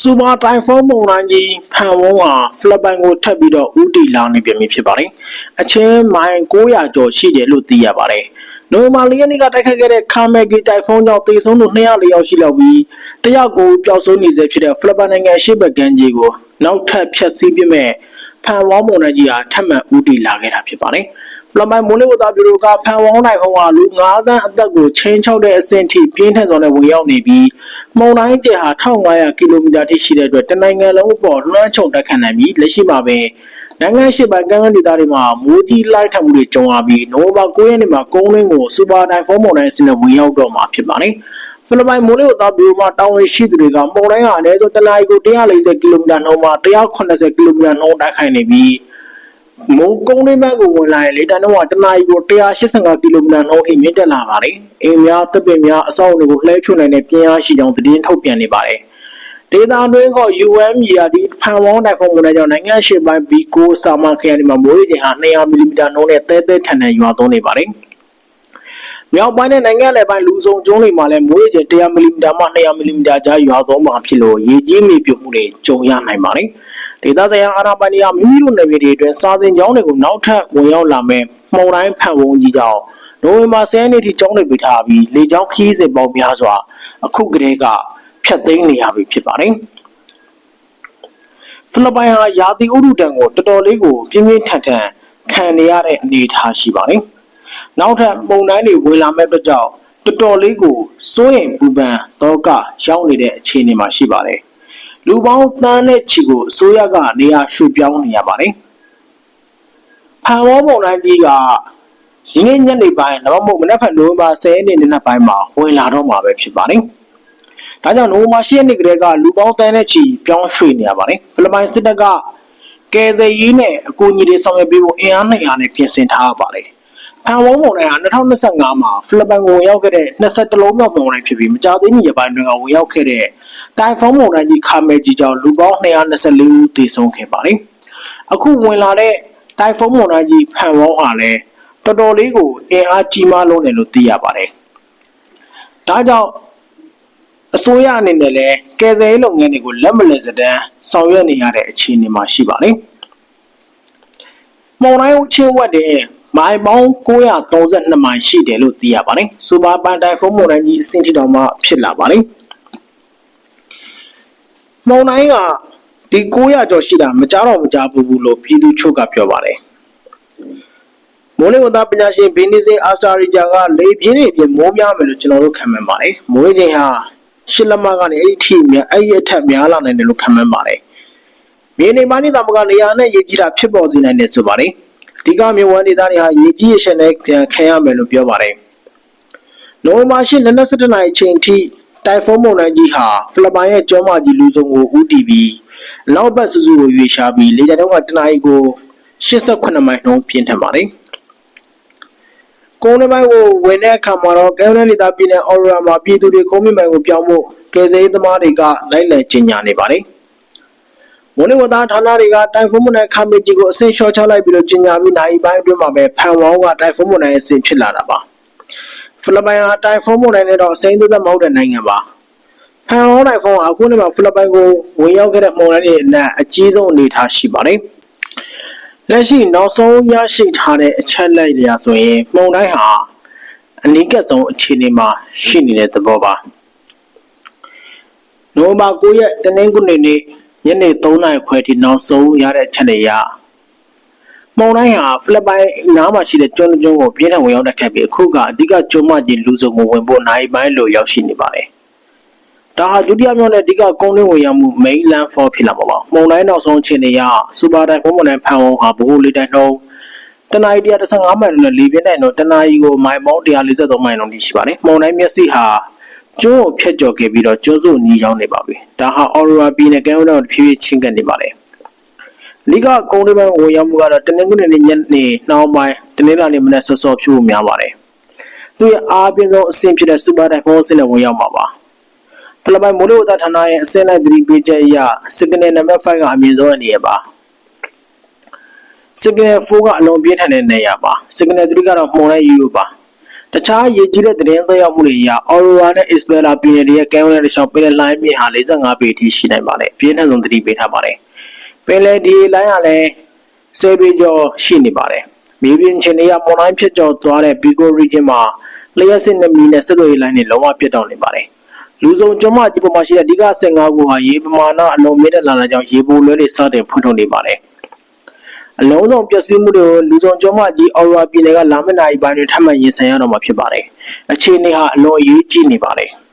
စူပါတိုင်ဖုန်းမုန်တိုင်းကြီးဖန်ဝန်းဟာဖိလစ်ပိုင်ကိုထပ်ပြီးတော့ဦးတည်လာနေပြန်ပြီဖြစ်ပါတယ်။အချင်းမိုင်900ကျော်ရှိတယ်လို့သိရပါတယ်။နိုဝင်ဘာလရက်နေ့ကတိုက်ခတ်ခဲ့တဲ့ကာမဲဂီတိုင်ဖုန်းကြောင့်သေဆုံးသူ204ယောက်ရှိလောက်ပြီးတယောက်ကိုပျောက်ဆုံးနေစေဖြစ်တဲ့ဖိလစ်ပိုင်နိုင်ငံရှေ့ဘက်ကမ်းခြေကိုနောက်ထပ်ဖျက်ဆီးပြမဲ့ဖန်ဝန်းမုန်တိုင်းကြီးဟာထပ်မံဦးတည်လာခဲ့တာဖြစ်ပါတယ်။ပလမိုင်မိုးလေဝသဗျူရိုကဖန်ဝေါင်းနိုင်ဖုံးကလူ9သန်းအသက်ကိုချင်းချောက်တဲ့အဆင့်ထိပြင်းထန်စွာနဲ့ဝင်ရောက်နေပြီး မုန်တိုင်းကျယ်ဟာ1500ကီလိုမီတာထိရှိတဲ့အတွက်တနိုင်ငံလုံးအပေါ်လွှမ်းခြုံတက်ခတ်နိုင်ပြီးလက်ရှိမှာပဲနိုင်ငံရှိပိုင်းကမ်းကမ်းဒေသတွေမှာမိုးကြီးလိုက်ထမှုတွေကြုံရပြီးနိုဝင်ဘာ9ရက်နေ့မှာကုန်းရင်းကိုစူပါတိုင်ဖုန်းမုန်တိုင်းအဆင့်နဲ့ဝင်ရောက်တော့မှာဖြစ်ပါတယ်ဖိလစ်ပိုင်မိုးလေဝသဗျူရိုမှတောင်းဝင်ရှိသူတွေကမုန်တိုင်းဟာအနည်းဆုံးတစ်နာရီကို140ကီလိုမီတာနှုန်းမှ180ကီလိုမီတာနှုန်းတိုက်ခိုက်နေပြီး မိုးကုန်းလေးဘက်ကိုဝင်လာရင်လေတန်းတော့တနာရီကို185ကီလိုမီတာနှုန်းထိမြင့်တက်လာပါတယ်။အိမ်များတပ်ပင်များအဆောက်အအုံတွေကိုလှဲဖြိုနိုင်တဲ့ပြင်းအားရှိကြောင်းသတင်းထုတ်ပြန်နေပါတယ်။ဒေသတွင်းက UMERD ဖန်ဝေါင်းတိုင်ဖုန်းဝင်တဲ့ကြောင့်နိုင်ငံရှိပိုင်း B9 စာမခရိုင်ဒီမှာမိုးရေချိန်ဟာ200မီလီမီတာနှုန်းနဲ့တဲတဲထန်ထန်ရွာသွန်းနေပါတယ်။မြောက်ပိုင်းနဲ့နိုင်ငံလယ်ပိုင်းလူစုံကျုံးတွေမှာလည်းမိုးရေချိန်100မီလီမီတာမှ200မီလီမီတာကြားရွာသွန်းမှာဖြစ်လို့ရေကြီးမြေပြိုမှုတွေကြုံရနိုင်ပါတယ်။ ဒေသဆိုင်ရာအာဏာပိုင်တွေကမိမိတို့နယ်မြေတွေအတွင်းစာသင်ကျောင်းတွေကိုနောက်ထပ်ဝင်ရောက်လာမဲ့မှုန်တိုင်းဖန်ဝန်းကြီးကြောင့်နိုဝင်ဘာ10ရက်နေ့ထိကျောင်းတွေပိတ်ထားပြီးလေကျောင်းခီးစဉ်ပေါင်းများစွာအခုကတည်းကဖျက်သိမ်းနေရပြီဖြစ်ပါတယ်။ဖိလစ်ပိုင်ဟာရာသီဥတုတံကိုတော်တော်လေးကိုပြင်းပြင်းထန်ထန်ခံနေရတဲ့အနေအထားရှိပါတယ်။နောက်ထပ်မှုန်တိုင်းတွေဝင်လာမဲ့အတွက်ကြောင့်တော်တော်လေးကိုစိုးရိမ်ပူပန်တော့ကရောက်နေတဲ့အခြေအနေမှာရှိပါတယ်။ လူပေါင်းတန်းနဲ့ချီကိုအစိုးရကနေရာရွှေ့ပြောင်းနေရပါတယ်။ဖန်ဝေါမုန်တိုင်းကြီးကရင်းနှီးညက်နေပိုင်းတော့မဟုတ်မနေ့ဖက်နိုဝင်ဘာ10ရက်နေ့နေ့ပိုင်းမှာဝင်လာတော့မှာပဲဖြစ်ပါတယ်။ဒါကြောင့်နိုဝင်ဘာ10ရက်နေ့ကတည်းကလူပေါင်းတန်းနဲ့ချီပြောင်းရွှေ့နေရပါတယ်။ဖိလစ်ပိုင်စစ်တပ်ကကယ်ဆယ်ရေးနဲ့အကူအညီတွေဆောင်ရွက်ပေးဖို့အင်အား200နဲ့ပြင်ဆင်ထားရပါတယ်။ဖန်ဝုံးမုံတိုင်းဟာ2025မှာဖိလစ်ပိုင်ကိုဝင်ရောက်ခဲ့တဲ့20လုံးမြောက်မုံတိုင်းဖြစ်ပြီးမကြာသေးမီရက်ပိုင်းတွင်ကဝင်ရောက်ခဲ့တဲ့ တိုင်ဖုန်းမုံတိုင်းကြီးခါမဲကြီးကြောင့်လူပေါင်း224ဦးသေဆုံးခဲ့ပါတယ်။အခုဝင်လာတဲ့တိုင်ဖုန်းမုံတိုင်းကြီးဖန်ဝုံးဟာလည်းတော်တော်လေးကိုအင်အားကြီးမားလုံးတယ်လို့သိရပါတယ်။ဒါကြောင့်အစိုးရအနေနဲ့လည်းကယ်ဆယ်ရေးလုပ်ငန်းတွေကိုလက်မလည်စတမ်းဆောင်ရွက်နေရတဲ့အခြေအနေမှာရှိပါတယ်။မုံတိုင်းဦးချင်းဝက်တဲ့မိုင်ပေါင်း932မိုင်ရှိတယ်လို့သိရပါတယ်။စူပါပန်တိုင်ဖုန်းမုံတိုင်းကြီးအဆင့်ထိတောင်မှဖြစ်လာပါတယ်။ မုံတိုင်းကဒီ900ကျော်ရှိတာမကြားတော့မကြားဘူးလို့ပြည်သူချုပ်ကပြောပါတယ်။မိုးလေဝသပညာရှင်ဘီနီစင်အာစတာရီဂျာကလေပြင်းတွေပြင်မိုးများမယ်လို့ကျွန်တော်တို့ခံမှန်းပါတယ်။မိုးချိန်ဟာရှစ်လက်မကနေအဲ့ဒီထိများအဲ့ဒီအထက်များလာနိုင်တယ်လို့ခံမှန်းပါတယ်။မြေနေပါနေသမကနေရာနဲ့ရေကြီးတာဖြစ်ပေါ်စေနိုင်တယ်ဆိုပါတယ်။ဒီကမြေဝမ်းဒေသတွေဟာရေကြီးရရှင်နဲ့ခံရမယ်လို့ပြောပါတယ်။နိုဝင်ဘာ၈လက်နက်17နိုင်အချိန်ထိ တိုင်ဖုန်းမုန်တိုင်းကြီးဟာဖိလစ်ပိုင်ရဲ့ကျွန်းမကြီးလူစုံကိုဦးတည်ပြီးလောက်ဘက်စုစုကိုရွေ့ရှားပြီးလေကြောင်းကတနအီကို88မိုင်နှုန်းပြင်းထန်ပါတယ်။ကုန်းနေပိုင်းကိုဝင်တဲ့အခါမှာတော့ကဲလန်လီတာပြည်နယ်အော်ရိုရာမှာပြည်သူတွေကုန်းမြင့်ပိုင်းကိုပြောင်းဖို့ကယ်ဆယ်ရေးသမားတွေကလိုက်လံကြီးညာနေပါတယ်။မိုးလေဝသဌာနတွေကတိုင်ဖုန်းမုန်တိုင်းခမ်းမကြီးကိုအဆင့်လျှော့ချလိုက်ပြီးတော့ကြီးညာပြီးနိုင်ပိုင်းအတွင်းမှာပဲဖန်ဝေါင်းကတိုင်ဖုန်းမုန်တိုင်းအဆင့်ဖြစ်လာတာပါ။ ဖိလစ်ပိုင်ဟာတိုင်ဖုန်းမုန်တိုင်းနဲ့တော့အစိမ်းသက်သက်မဟုတ်တဲ့နိုင်ငံပါ။ဖန်ဝေါင်းတိုင်ဖုန်းကအခုနေ့မှာဖိလစ်ပိုင်ကိုဝင်ရောက်ခဲ့တဲ့မုန်တိုင်းရဲ့အနက်အကြီးဆုံးအနေအထားရှိပါတယ်။လက်ရှိနောက်ဆုံးရရှိထားတဲ့အချက်လက်တွေအဆိုရင်မှုန်တိုင်းဟာအနီးကပ်ဆုံးအခြေအနေမှာရှိနေတဲ့သဘောပါနိုဝင်ဘာ9ရက်တနင်္ဂနွေနေ့ညနေ3နာရီခွဲထိနောက်ဆုံးရတဲ့အချက်တွေရ မှုန်တိုင်းဟာဖိလစ်ပိုင်နားမှာရှိတဲ့ကျွန်းကျွန်းကိုပြင်းထန်ဝင်ရောက်တဲ့ခက်ပြီးအခုကအဓိကကျွန်းမကြီးလူစုံကိုဝင်ဖို့နိုင်ပိုင်းလိုရောက်ရှိနေပါတယ်ဒါဟာဒုတိယမြောက်နဲ့အဓိကကုန်းတွင်းဝင်ရောက်မှု main land fall ဖြစ်လာမှာပါ။မုန်တိုင်းနောက်ဆုံးအခြေအနေအရစူပါတိုင်ဖုန်းမုန်တိုင်းဖန်ဝုံဟာဘိုးလေးတိုင်းနှုန်းတနအီ115မိုင်နဲ့လေပြင်းတိုင်းနှုန်းတနအီကိုမိုင်ပေါင်း143မိုင်လုံးထိရှိပါတယ်။မုန်တိုင်းမျက်စိဟာကျွန်းကိုဖျက်ကျော်ခဲ့ပြီးတော့ကျွန်းစုနီးရောက်နေပါပြီ။ဒါဟာ Aurora ပြည်နယ်ကမ်းရိုးတန်းကိုဖြည်းဖြည်းချင်းကပ်နေပါတယ်။ လိကကုန်းတွင်းပိုင်းဝင်ရောက်မှုကတော့တနင်္ဂနွေနေ့ညနေနှောင်းပိုင်းတနင်္လာနေ့မနက်စောစောဖြစ်ဖို့များပါတယ်။သူရဲ့အားပြင်းဆုံးအဆင့်ဖြစ်တဲ့စူပါတိုင်ဖုန်းအဆင့်နဲ့ဝင်ရောက်မှာပါ။ဖိလစ်ပိုင်မိုးလေဝသဌာနရဲ့အစင်းလိုက်သတိပေးချက်အရ signal number 5ကအမြင့်ဆုံးအနေရပါ signal 4ကအလွန်ပြင်းထန်တဲ့နေရာပါ signal 3ကတော့မှုန်တဲ့ယူပါဒါတခြားရေးကြီးတဲ့သတင်းသက်ရောက်မှုတွေအရ Aurora နဲ့ Isabella ပြည်နယ်တွေရဲ့ကမ်းရိုးတန်းတစ်လျှောက်ပင်လယ်လိုင်းမြင့်ဟာ45ပေအထိရှိနိုင်ပါတယ်။ပြင်းထန်ဆုံးသတိပေးထားပါတယ်။ ပင်လယ်ဒီလိုင်းဟာလည်း10ပေကျော်ရှိနေပါတယ်။မြေပြင်ချင်းတွေကမွန်တိုင်းဖြစ်ကျော်သွားတဲ့ Bigo region မှာလျှက်စစ်နှမီနဲ့ဆက်သွယ်ရေးလိုင်းတွေလုံးဝပြတ်တောက်နေပါတယ်။လူစုံကျွန်းမကြီးပေါ်မှာရှိတဲ့အဓိက15ခုဟာရေပမာဏအလုံးမြင့်တက်လာတာကြောင့်ရေပိုလွဲတွေစတင်ဖွင့်ထုတ်နေပါတယ်။အလုံးစုံပျက်စီးမှုတွေကိုလူစုံကျော်မကြီးအော်ရာပြည်နယ်ကလာမနာရီပိုင်းတွင်ထပ်မံရင်ဆိုင်ရတော့မှာဖြစ်ပါတယ်။အခြေအနေဟာအလွန်အရေးကြီးနေပါတယ်။